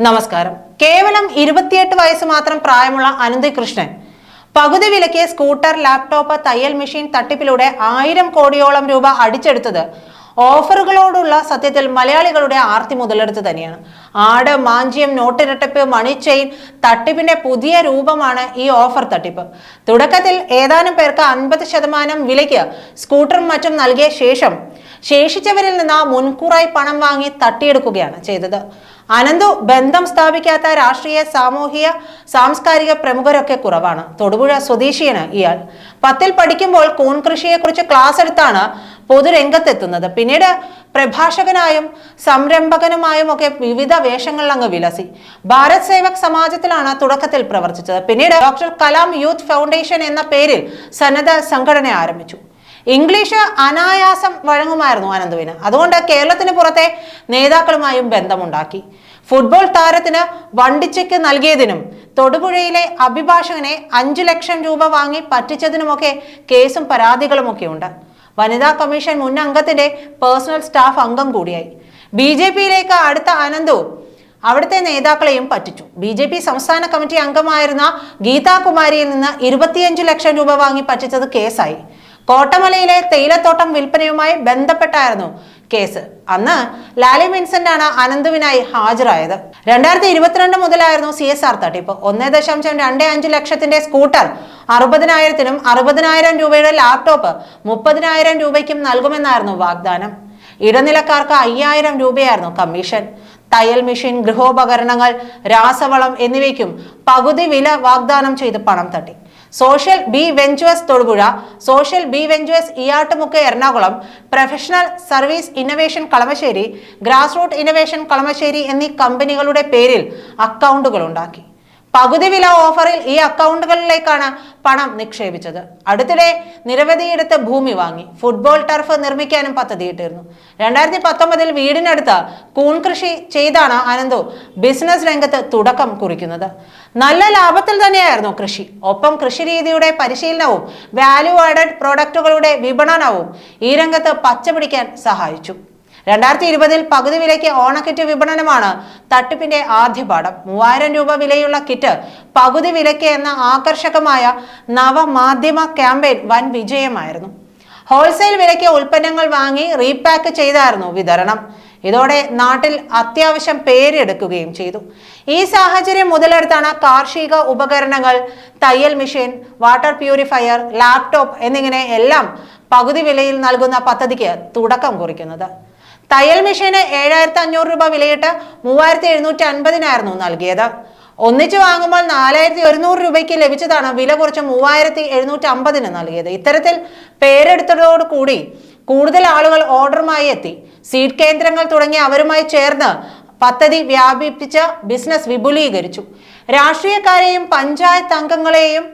നമസ്കാരം. കേവലം ഇരുപത്തിയെട്ട് വയസ്സ് മാത്രം പ്രായമുള്ള അനന്തി കൃഷ്ണൻ പകുതി വിലയ്ക്ക് സ്കൂട്ടർ ലാപ്ടോപ്പ് തയ്യൽ മെഷീൻ തട്ടിപ്പിലൂടെ ആയിരം കോടിയോളം രൂപ അടിച്ചെടുത്തത് ഓഫറുകളോടുള്ള സത്യത്തിൽ മലയാളികളുടെ ആർത്തി മുതലെടുത്ത് തന്നെയാണ്. ആട് മാഞ്ചിയം നോട്ടിരട്ടിപ്പ് മണി ചെയിൻ തട്ടിപ്പിന്റെ പുതിയ രൂപമാണ് ഈ ഓഫർ തട്ടിപ്പ്. തുടക്കത്തിൽ ഏതാനും പേർക്ക് അൻപത് ശതമാനം വിലയ്ക്ക് സ്കൂട്ടറും മറ്റും നൽകിയ ശേഷം ശേഷിച്ചവരിൽ നിന്ന് മുൻകൂറായി പണം വാങ്ങി തട്ടിയെടുക്കുകയാണ് ചെയ്തത്. അനന്തു ബന്ധം സ്ഥാപിക്കാത്ത രാഷ്ട്രീയ സാമൂഹിക സാംസ്കാരിക പ്രമുഖരൊക്കെ കുറവാണ്. തൊടുപുഴ സ്വദേശിയാണ് ഇയാൾ. പത്തിൽ പഠിക്കുമ്പോൾ കൂൺ കൃഷിയെക്കുറിച്ച് ക്ലാസ് എടുത്താണ് പൊതുരംഗത്തെത്തുന്നത്. പിന്നീട് പ്രഭാഷകനായും സംരംഭകനുമായും ഒക്കെ വിവിധ വേഷങ്ങളിൽ അങ്ങ് വിലസി. ഭാരത് സേവക് സമാജത്തിലാണ് തുടക്കത്തിൽ പ്രവർത്തിച്ചത്. പിന്നീട് ഡോക്ടർ കലാം യൂത്ത് ഫൗണ്ടേഷൻ എന്ന പേരിൽ സന്നദ്ധ സംഘടന ആരംഭിച്ചു. ഇംഗ്ലീഷ് അനായാസം വഴങ്ങുമായിരുന്നു അനന്തുവിന് അതുകൊണ്ട് കേരളത്തിന് പുറത്തെ നേതാക്കളുമായും ബന്ധമുണ്ടാക്കി. ഫുട്ബോൾ താരത്തിന് വണ്ടിച്ചയ്ക്ക് നൽകിയതിനും തൊടുപുഴയിലെ അഭിഭാഷകനെ അഞ്ചു ലക്ഷം രൂപ വാങ്ങി പറ്റിച്ചതിനുമൊക്കെ കേസും പരാതികളുമൊക്കെ ഉണ്ട് വനിതാ കമ്മീഷൻ മുൻ അംഗത്തിന്റെ പേഴ്സണൽ സ്റ്റാഫ് അംഗം കൂടിയായി. ബി ജെ പിയിലേക്ക് അടുത്ത അനന്തു അവിടുത്തെ നേതാക്കളെയും പറ്റിച്ചു. ബി ജെ പി സംസ്ഥാന കമ്മിറ്റി അംഗമായിരുന്ന ഗീതാകുമാരിയിൽ നിന്ന് ഇരുപത്തിയഞ്ച് ലക്ഷം രൂപ വാങ്ങി പറ്റിച്ചത് കേസായി. കോട്ടമലയിലെ തേയിലത്തോട്ടം വിൽപ്പനയുമായി ബന്ധപ്പെട്ടായിരുന്നു കേസ്. അന്ന് ലാലി വിൻസെന്റ് ആണ് അനന്തുവിനായി ഹാജരായത്. രണ്ടായിരത്തി ഇരുപത്തിരണ്ട് മുതലായിരുന്നു സി എസ് ആർ തട്ടിപ്പ്. ഒന്നേ ദശാംശം രണ്ട് അഞ്ച് ലക്ഷത്തിന്റെ സ്കൂട്ടർ അറുപതിനായിരത്തിനും അറുപതിനായിരം രൂപയുടെ ലാപ്ടോപ്പ് മുപ്പതിനായിരം രൂപയ്ക്കും നൽകുമെന്നായിരുന്നു വാഗ്ദാനം. ഇടനിലക്കാർക്ക് അയ്യായിരം രൂപയായിരുന്നു കമ്മീഷൻ. തയ്യൽ മെഷീൻ ഗൃഹോപകരണങ്ങൾ രാസവളം എന്നിവയ്ക്കും പകുതി വില വാഗ്ദാനം ചെയ്ത് പണം തട്ടി. Social B ventures Thodupuzha social B ventures Iyattumukku Ernakulam professional service innovation Kalamassery grass root innovation Kalamassery എന്നീ കമ്പനികളുടെ പേരിൽ അക്കൗണ്ടുകൾ ഉണ്ടാക്കി. പകുതി വില ഓഫറിൽ ഈ അക്കൗണ്ടുകളിലേക്കാണ് പണം നിക്ഷേപിച്ചത്. അടുത്തിടെ നിരവധിയിടത്ത് ഭൂമി വാങ്ങി. ഫുട്ബോൾ ടർഫ് നിർമ്മിക്കാനും പദ്ധതിയിട്ടിരുന്നു. രണ്ടായിരത്തി പത്തൊമ്പതിൽ വീടിനടുത്ത് കൂൺ കൃഷി ചെയ്താണ് അനന്തു ബിസിനസ് രംഗത്ത് തുടക്കം കുറിക്കുന്നത്. നല്ല ലാഭത്തിൽ തന്നെയായിരുന്നു കൃഷി. ഒപ്പം കൃഷി രീതിയുടെ പരിശീലനവും വാല്യൂ ആഡഡ് പ്രോഡക്റ്റുകളുടെ വിപണനവും ഈ രംഗത്ത് പച്ചപിടിക്കാൻ സഹായിച്ചു. രണ്ടായിരത്തി ഇരുപതിൽ പകുതി വിലയ്ക്ക് ഓണക്കിറ്റ് വിപണനമാണ് തട്ടിപ്പിന്റെ ആദ്യ പാഠം. മൂവായിരം രൂപ വിലയുള്ള കിറ്റ് പകുതി വിലയ്ക്ക് എന്ന ആകർഷകമായ നവമാധ്യമ ക്യാമ്പയിൻ വൻ വിജയമായിരുന്നു. ഹോൾസെയിൽ വിലയ്ക്ക് ഉൽപ്പന്നങ്ങൾ വാങ്ങി റീപാക്ക് ചെയ്തായിരുന്നു വിതരണം. ഇതോടെ നാട്ടിൽ അത്യാവശ്യം പേരെടുക്കുകയും ചെയ്തു. ഈ സാഹചര്യം മുതലെടുത്താണ് കാർഷിക ഉപകരണങ്ങൾ തയ്യൽ മെഷീൻ വാട്ടർ പ്യൂരിഫയർ ലാപ്ടോപ്പ് എന്നിങ്ങനെ എല്ലാം പകുതി വിലയിൽ നൽകുന്ന പദ്ധതിക്ക് തുടക്കം കുറിക്കുന്നത്. തയ്യൽ മെഷീന് ഏഴായിരത്തി അഞ്ഞൂറ് രൂപ വിലയിട്ട് മൂവായിരത്തി എഴുന്നൂറ്റി അൻപതിനായിരുന്നു നൽകിയത്. ഒന്നിച്ച് വാങ്ങുമ്പോൾ നാലായിരത്തി ഒരുന്നൂറ് രൂപയ്ക്ക് ലഭിച്ചതാണ് വില കുറച്ച് മൂവായിരത്തി എഴുന്നൂറ്റി അമ്പതിന് നൽകിയത്. ഇത്തരത്തിൽ പേരെടുത്തതോടുകൂടി കൂടുതൽ ആളുകൾ ഓർഡറുമായി എത്തി. സീറ്റ് കേന്ദ്രങ്ങൾ തുടങ്ങി അവരുമായി ചേർന്ന് പദ്ധതി വ്യാപിപ്പിച്ച ബിസിനസ് വിപുലീകരിച്ചു. രാഷ്ട്രീയക്കാരെയും പഞ്ചായത്ത് അംഗങ്ങളെയും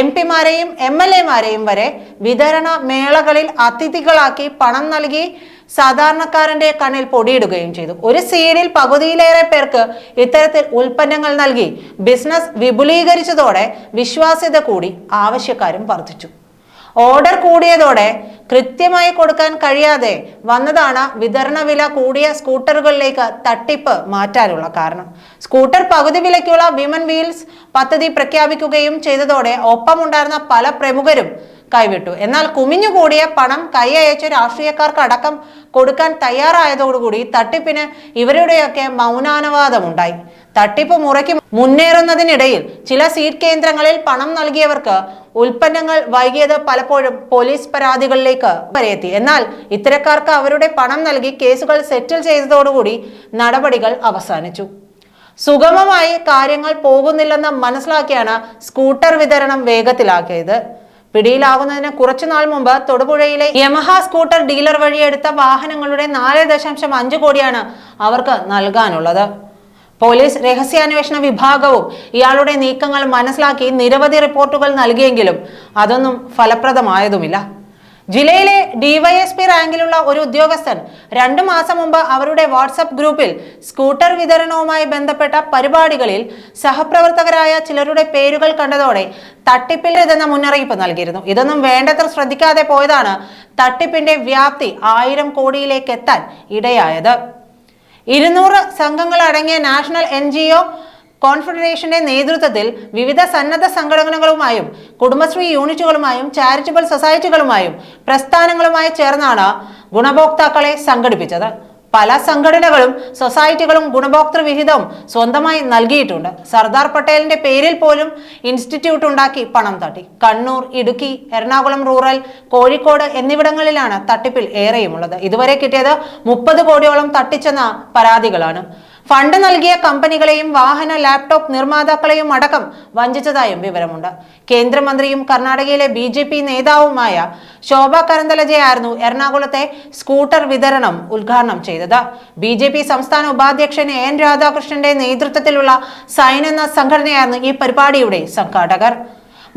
എം പിമാരെയും എം എൽ എമാരെയും വരെ വിതരണ മേളകളിൽ അതിഥികളാക്കി പണം നൽകി സാധാരണക്കാരന്റെ കണ്ണിൽ പൊടിയിടുകയും ചെയ്തു. ഒരു സീഡിൽ പകുതിയിലേറെ പേർക്ക് ഇത്തരത്തിൽ ഉൽപ്പന്നങ്ങൾ നൽകി ബിസിനസ് വിപുലീകരിച്ചതോടെ വിശ്വാസ്യത കൂടി ആവശ്യക്കാരും വർദ്ധിച്ചു. ഓർഡർ കൂടിയതോടെ കൃത്യമായി കൊടുക്കാൻ കഴിയാതെ വന്നതാണ് വിതരണ വില കൂടിയ സ്കൂട്ടറുകളിലേക്ക് തട്ടിപ്പ് മാറ്റാനുള്ള കാരണം. സ്കൂട്ടർ പകുതി വിലയ്ക്കുള്ള വിമൻ വീൽസ് പദ്ധതി പ്രഖ്യാപിക്കുകയും ചെയ്തതോടെ ഒപ്പമുണ്ടായിരുന്ന പല പ്രമുഖരും കൈവിട്ടു. എന്നാൽ കുമിഞ്ഞുകൂടിയ പണം കൈയയച്ച് രാഷ്ട്രീയക്കാർക്ക് അടക്കം കൊടുക്കാൻ തയ്യാറായതോടുകൂടി തട്ടിപ്പിന് ഇവരുടെയൊക്കെ മൗനാനുവാദമുണ്ടായി. തട്ടിപ്പ് മുറയ്ക്ക് മുന്നേറുന്നതിനിടയിൽ ചില സീറ്റ് കേന്ദ്രങ്ങളിൽ പണം നൽകിയവർക്ക് ഉൽപ്പന്നങ്ങൾ വൈകിയത് പലപ്പോഴും പോലീസ് പരാതികളിലേക്ക് വരെയെത്തി. എന്നാൽ ഇത്തരക്കാർക്ക് അവരുടെ പണം നൽകി കേസുകൾ സെറ്റിൽ ചെയ്തതോടുകൂടി നടപടികൾ അവസാനിച്ചു. സുഗമമായി കാര്യങ്ങൾ പോകുന്നില്ലെന്ന് മനസ്സിലാക്കിയാണ് സ്കൂട്ടർ വിതരണം വേഗത്തിലാക്കിയത്. പിടിയിലാകുന്നതിന് കുറച്ചുനാൾ മുമ്പ് തൊടുപുഴയിലെ യമഹ സ്കൂട്ടർ ഡീലർ വഴി എടുത്ത വാഹനങ്ങളുടെ നാല് ദശാംശം അഞ്ച് കോടിയാണ് അവർക്ക് നൽകാനുള്ളത്. പോലീസ് രഹസ്യാന്വേഷണ വിഭാഗവും ഇയാളുടെ നീക്കങ്ങൾ മനസ്സിലാക്കി നിരവധി റിപ്പോർട്ടുകൾ നൽകിയെങ്കിലും അതൊന്നും ഫലപ്രദമായതുമില്ല. ജില്ലയിലെ ഡിവൈഎസ്പി റാങ്കിലുള്ള ഒരു ഉദ്യോഗസ്ഥൻ രണ്ടു മാസം മുമ്പ് അവരുടെ വാട്സപ്പ് ഗ്രൂപ്പിൽ സ്കൂട്ടർ വിതരണവുമായി ബന്ധപ്പെട്ട പരിപാടികളിൽ സഹപ്രവർത്തകരായ ചിലരുടെ പേരുകൾ കണ്ടതോടെ തട്ടിപ്പില്ലെന്ന മുന്നറിയിപ്പ് നൽകിയിരുന്നു. ഇതൊന്നും വേണ്ടത്ര ശ്രദ്ധിക്കാതെ പോയതാണ് തട്ടിപ്പിന്റെ വ്യാപ്തി ആയിരം കോടിയിലേക്ക് എത്താൻ ഇടയായത്. ഇരുന്നൂറ് സംഘങ്ങൾ അടങ്ങിയ നാഷണൽ എൻ ജി കോൺഫെഡറേഷന്റെ നേതൃത്വത്തിൽ വിവിധ സന്നദ്ധ സംഘടനകളുമായും കുടുംബശ്രീ യൂണിറ്റുകളുമായും ചാരിറ്റബിൾ സൊസൈറ്റികളുമായും പ്രസ്ഥാനങ്ങളുമായി ചേർന്നാണ് ഗുണഭോക്താക്കളെ സംഘടിപ്പിച്ചത്. പല സംഘടനകളും സൊസൈറ്റികളും ഗുണഭോക്തൃ വിഹിതം സ്വന്തമായി നൽകിയിട്ടുണ്ട്. സർദാർ പട്ടേലിന്റെ പേരിൽ പോലും ഇൻസ്റ്റിറ്റ്യൂട്ട് ഉണ്ടാക്കി പണം തട്ടി. കണ്ണൂർ ഇടുക്കി എറണാകുളം റൂറൽ കോഴിക്കോട് എന്നിവിടങ്ങളിലാണ് തട്ടിപ്പിൽ ഏറെയുമുള്ളത്. ഇതുവരെ കിട്ടിയത് മുപ്പത് കോടിയോളം തട്ടിച്ചെന്ന പരാതികളാണ്. ഫണ്ട് നൽകിയ കമ്പനികളെയും വാഹന ലാപ്ടോപ്പ് നിർമ്മാതാക്കളെയും അടക്കം വഞ്ചിച്ചതായും വിവരമുണ്ട്. കേന്ദ്രമന്ത്രിയും കർണാടകയിലെ ബി ജെ പി നേതാവുമായ ശോഭ കരന്തലജയായിരുന്നു എറണാകുളത്തെ സ്കൂട്ടർ വിതരണം ഉദ്ഘാടനം ചെയ്തത്. ബി ജെ പി സംസ്ഥാന ഉപാധ്യക്ഷൻ എൻ രാധാകൃഷ്ണന്റെ നേതൃത്വത്തിലുള്ള സൈൻ എന്ന സംഘടനയായിരുന്നു ഈ പരിപാടിയുടെ സംഘാടകർ.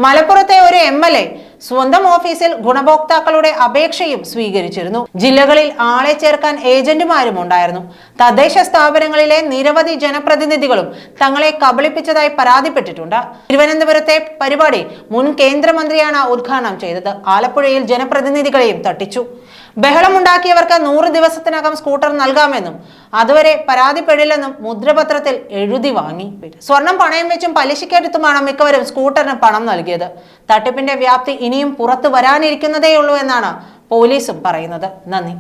മലപ്പുറത്തെ ഒരു എം എൽ എ സ്വന്തം ഓഫീസിൽ ഗുണഭോക്താക്കളുടെ അപേക്ഷയും സ്വീകരിച്ചിരുന്നു. ജില്ലകളിൽ ആളെ ചേർക്കാൻ ഏജന്റുമാരും ഉണ്ടായിരുന്നു. തദ്ദേശ സ്ഥാപനങ്ങളിലെ നിരവധി ജനപ്രതിനിധികളും തങ്ങളെ കബളിപ്പിച്ചതായി പരാതിപ്പെട്ടിട്ടുണ്ട്. തിരുവനന്തപുരത്തെ പരിപാടി മുൻ കേന്ദ്രമന്ത്രിയാണ് ഉദ്ഘാടനം ചെയ്തത്. ആലപ്പുഴയിൽ ജനപ്രതിനിധികളെയും തട്ടിച്ചു. ബഹളമുണ്ടാക്കിയവർക്ക് നൂറ് ദിവസത്തിനകം സ്കൂട്ടർ നൽകാമെന്നും അതുവരെ പരാതിപ്പെടില്ലെന്നും മുദ്രപത്രത്തിൽ എഴുതി വാങ്ങി. സ്വർണം പണയം വെച്ചും പലിശക്കെടുത്തുമാണ് മിക്കവരും സ്കൂട്ടറിന് പണം നൽകിയത്. തട്ടിപ്പിന്റെ വ്യാപ്തി ഇനിയും പുറത്തു വരാനിരിക്കുന്നതേയുള്ളൂ എന്നാണ് പോലീസും പറയുന്നത്. നന്ദി.